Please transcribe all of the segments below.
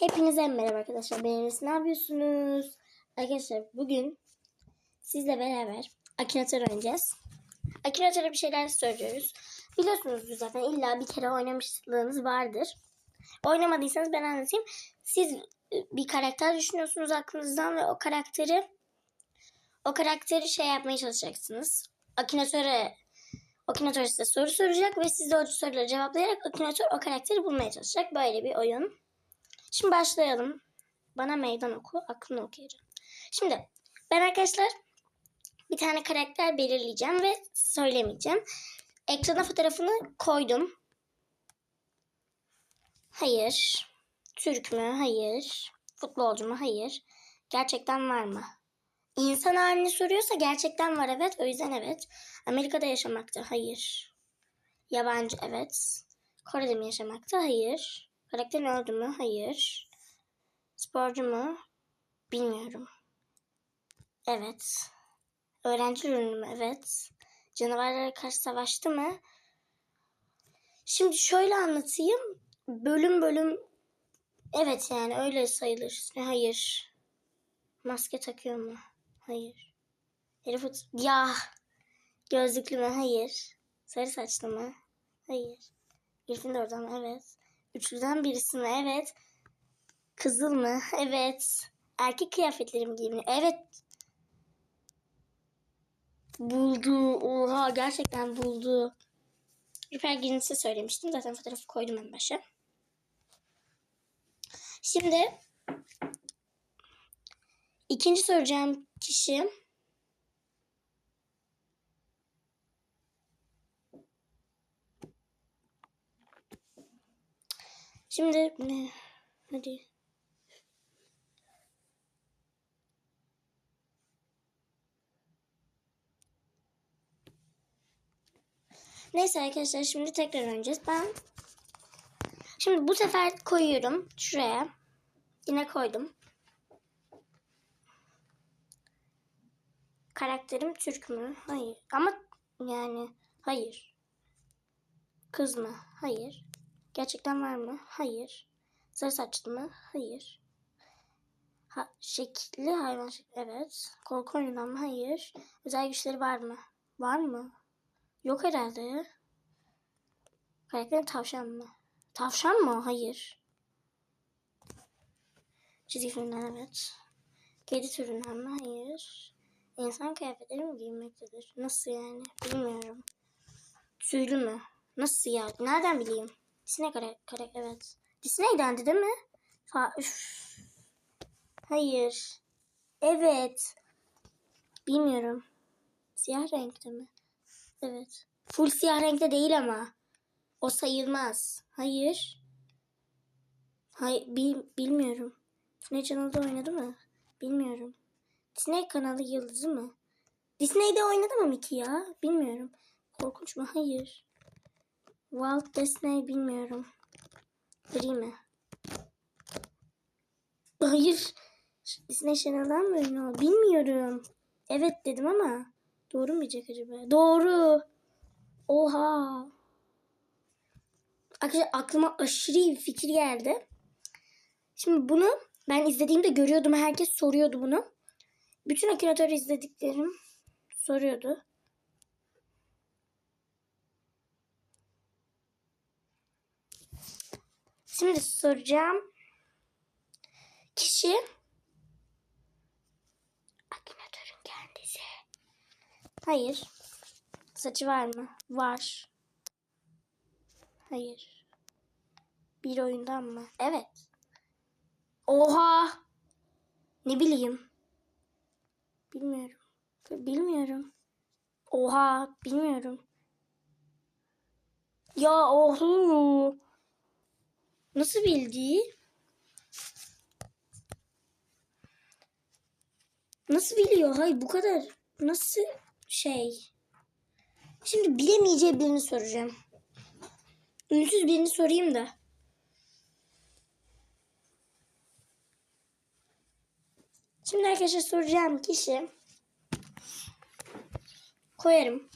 Hepinize merhaba arkadaşlar. Enes. Ne yapıyorsunuz? Arkadaşlar bugün sizle beraber Akinator oynayacağız. Akinator'a bir şeyler söylüyoruz. Biliyorsunuz zaten illa bir kere oynamışlığınız vardır. Oynamadıysanız ben anlatayım. Siz e, bir karakter düşünüyorsunuz aklınızdan ve o karakteri o karakteri şey yapmaya çalışacaksınız. Akinator'a Akinator size soru soracak ve siz de o soruları cevaplayarak Akinator o karakteri bulmaya çalışacak. Böyle bir oyun. Şimdi başlayalım. Bana meydan oku, aklını okuyacağım. Şimdi ben arkadaşlar bir tane karakter belirleyeceğim ve söylemeyeceğim. Ekrana fotoğrafını koydum. Hayır. Türk mü? Hayır. Futbolcu mu? Hayır. Gerçekten var mı? İnsan halini soruyorsa gerçekten var evet. O yüzden evet. Amerika'da yaşamakta? Hayır. Yabancı evet. Kore'de mi yaşamakta? Hayır. Karakterin öldü mü? Hayır. Sporcu mu? Bilmiyorum. Evet. Öğrenci ürünü mü? Evet. Canavarlara karşı savaştı mı? Şimdi şöyle anlatayım. Bölüm bölüm Evet yani öyle sayılır. Hayır. Maske takıyor mu? Hayır. Herif Ya. Gözlüklü mü? Hayır. Sarı saçlı mı? Hayır. Gryffindor'dan mı? Evet. Üçlüden birisi mi? Evet. Kızıl mı? Evet. Erkek kıyafetleri mi giyimli? Evet. Buldu. Oha gerçekten buldu. Rüper Guinness'e söylemiştim. Zaten fotoğrafı koydum en başa. Şimdi ikinci soracağım kişi Şimdi? Hadi. Neyse arkadaşlar şimdi tekrar oynayacağız. Ben şimdi bu sefer koyuyorum şuraya. Yine koydum. Karakterim Türk mü? Hayır. Ama yani hayır. Kız mı? Hayır. Gerçekten var mı? Hayır. Sarı saçlı mı? Hayır. Ha, şekilli hayvan şekli. Evet. Korku oyunundan mı? Hayır. Özel güçleri var mı? Var mı? Yok herhalde. Karakterin tavşan mı? Tavşan mı? Hayır. Çizgi filmden evet. Kedi türünden mi? Hayır. İnsan kıyafetleri mi giyinmektedir? Nasıl yani? Bilmiyorum. Tüylü mü? Nasıl ya? Nereden bileyim? Disney kare, kare evet. Disney'dendi değil mi? Fa. Hayır. Evet. Bilmiyorum. Siyah renkte mi? Evet. Full siyah renkte değil ama. O sayılmaz. Hayır. Hayır, bil, bilmiyorum. Disney Channel'da oynadı mı? Bilmiyorum. Disney kanalı yıldızı mı? Disney'de oynadı mı Mickey ya? Bilmiyorum. Korkunç mu? Hayır. Walt Disney bilmiyorum. Gri mi? Hayır. Disney Channel'dan mı oynuyor? Bilmiyorum. Evet dedim ama. Doğru mu diyecek acaba? Doğru. Oha. Arkadaşlar aklıma aşırı bir fikir geldi. Şimdi bunu ben izlediğimde görüyordum. Herkes soruyordu bunu. Bütün Akinator izlediklerim soruyordu. Şimdi soracağım kişi Akinator'un kendisi. Hayır. Saçı var mı? Var. Hayır. Bir oyundan mı? Evet. Oha! Ne bileyim. Bilmiyorum. Bilmiyorum. Oha! Bilmiyorum. Ya oho! Nasıl bildi? Nasıl biliyor? Hayır bu kadar. Nasıl şey? Şimdi bilemeyeceği birini soracağım. Ünsüz birini sorayım da. Şimdi arkadaşlar soracağım kişi koyarım.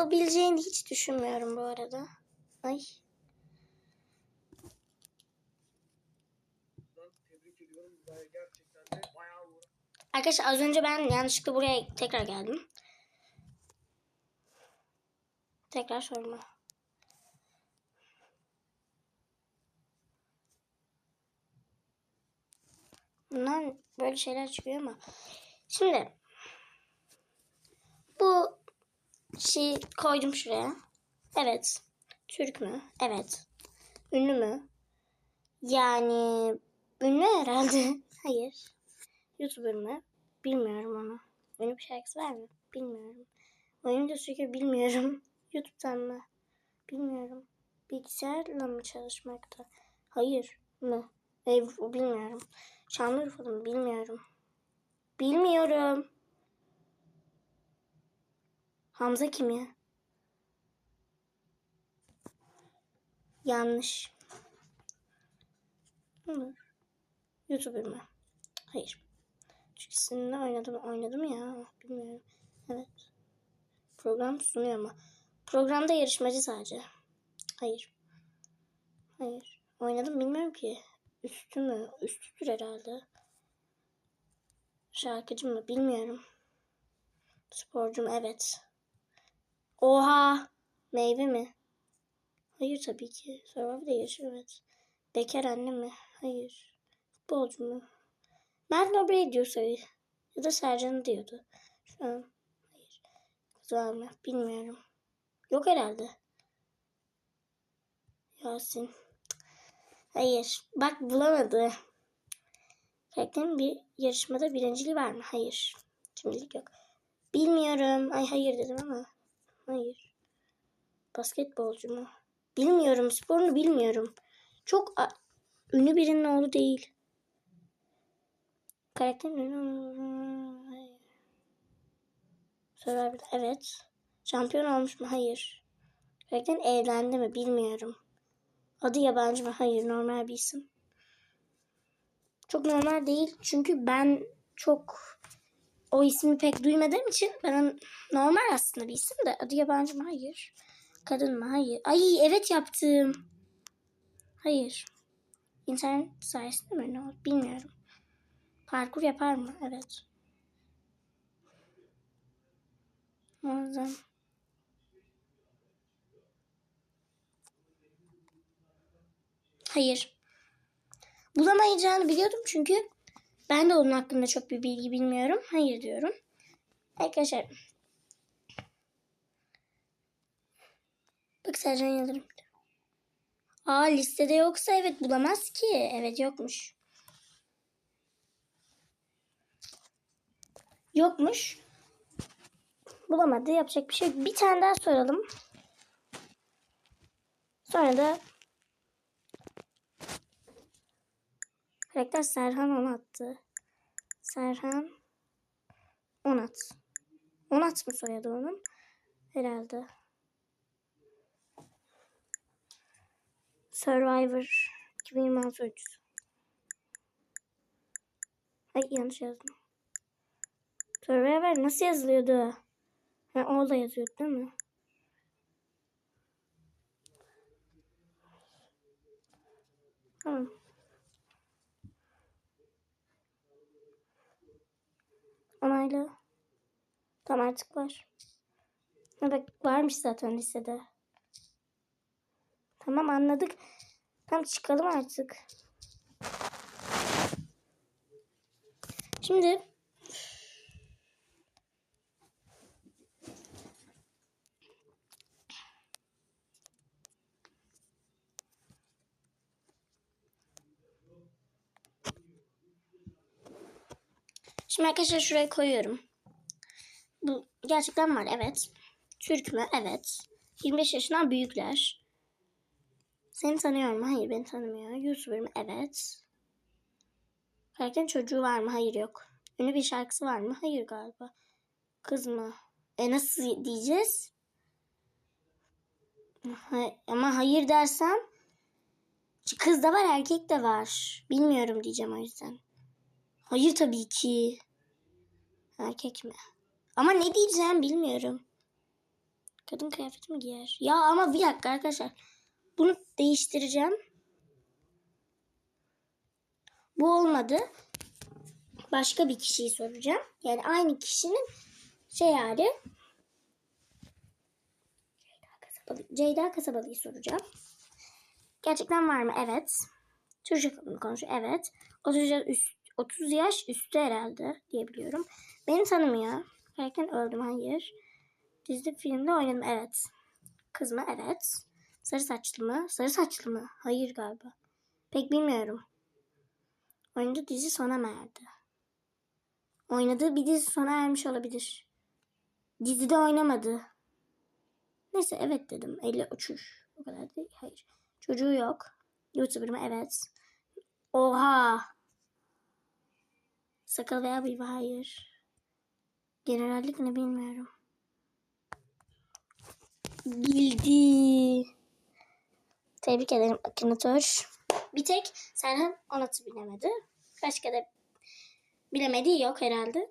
olabileceğini hiç düşünmüyorum bu arada. Ay. Arkadaşlar az önce ben yanlışlıkla buraya tekrar geldim. Tekrar sorma. Bundan böyle şeyler çıkıyor ama. Şimdi bu şeyi koydum şuraya. Evet. Türk mü? Evet. Ünlü mü? Yani ünlü herhalde. Hayır. YouTuber mı? Bilmiyorum onu. Ünlü bir şarkısı var mı? Bilmiyorum. Oyun da sürekli bilmiyorum. YouTube'dan mı? Bilmiyorum. Bilgisayarla mı çalışmakta? Hayır mı? Ev, bilmiyorum. Şanlıurfa'da mı? Bilmiyorum. Bilmiyorum. Hamza kim ya? Yanlış. Olur. YouTuber mı? Hayır. Çünkü sizinle oynadım. Oynadım ya. Bilmiyorum. Evet. Program sunuyor ama. Programda yarışmacı sadece. Hayır. Hayır. Oynadım bilmiyorum ki. Üstü mü? Üstüdür herhalde. Şarkıcı mı? Bilmiyorum. Sporcu mu? Evet. Oha! Meyve mi? Hayır tabii ki. Survivor'da yarışır evet. Bekar anne mi? Hayır. Futbolcu mu? Mert Nobre diyor sayı. Ya da Sercan diyordu. Şu an. Hayır. Kız var mı? Bilmiyorum. Yok herhalde. Yasin. Hayır. Bak bulamadı. Karakterin bir yarışmada birinciliği var mı? Hayır. Şimdilik yok. Bilmiyorum. Ay hayır dedim ama. Hayır. Basketbolcu mu? Bilmiyorum. Sporunu bilmiyorum. Çok ünlü birinin oğlu değil. Karakterin ünlü evet. Şampiyon olmuş mu? Hayır. Karakterin evlendi mi? Bilmiyorum. Adı yabancı mı? Hayır. Normal bir isim. Çok normal değil. Çünkü ben çok o ismi pek duymadığım için bana normal aslında bir isim de adı yabancı mı? Hayır. Kadın mı? Hayır. Ay evet yaptım. Hayır. İnternet sayesinde mi? Ne? Bilmiyorum. Parkur yapar mı? Evet. Muazzam. Hayır. Bulamayacağını biliyordum çünkü ben de onun hakkında çok bir bilgi bilmiyorum. Hayır diyorum. Arkadaşlar. Bak Sercan Yıldırım. Aa listede yoksa evet bulamaz ki. Evet yokmuş. Yokmuş. Bulamadı. Yapacak bir şey yok. Bir tane daha soralım. Sonra da Karakter Serhan Onat'tı. Serhan Onat. Onat mı soyadı onun? Herhalde. Survivor 2026 oyuncusu. Ay yanlış yazdım. Survivor nasıl yazılıyordu? Ha, o da yazıyordu değil mi? Tamam. Tamam artık var. Ha bak varmış zaten listede. Tamam anladık. Tamam çıkalım artık. Şimdi Şimdi arkadaşlar şuraya koyuyorum. Gerçekten var evet. Türk mü? Evet. 25 yaşından büyükler. Seni tanıyor mu? Hayır beni tanımıyor. YouTuber mı? Evet. Karakterin çocuğu var mı? Hayır yok. Ünlü bir şarkısı var mı? Hayır galiba. Kız mı? E nasıl diyeceğiz? Ha- ama hayır dersem kız da var erkek de var. Bilmiyorum diyeceğim o yüzden. Hayır tabii ki. Erkek mi? Ama ne diyeceğim bilmiyorum. Kadın kıyafeti mi giyer? Ya ama bir dakika arkadaşlar. Bunu değiştireceğim. Bu olmadı. başka bir kişiyi soracağım. Yani aynı kişinin şey hali. Ceyda Kasabalı, Ceyda Kasabalı'yı soracağım. Gerçekten var mı? Evet. Türkçe kadını konuşuyor. Evet. 30 yaş, üst, 30 yaş üstü herhalde diyebiliyorum. Beni tanımıyor. Erken öldüm. Hayır. Dizide filmde oynadım. Evet. Kız mı? Evet. Sarı saçlı mı? Sarı saçlı mı? Hayır galiba. Pek bilmiyorum. Oyuncu dizi sona mı erdi? Oynadığı bir dizi sona ermiş olabilir. Dizide oynamadı. Neyse evet dedim. Elle uçuş. O kadar değil. Hayır. Çocuğu yok. YouTuber mı? Evet. Oha. Sakal veya bıyığı hayır. Generallik ne bilmiyorum. Bildi. Tebrik ederim Akinator. Bir tek Serhan Onat'ı bilemedi. Başka da bilemediği yok herhalde.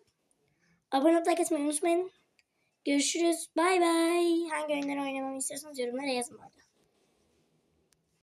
Abone olup like atmayı unutmayın. Görüşürüz. Bay bay. Hangi oyunları oynamamı istiyorsanız yorumlara yazın bu arada.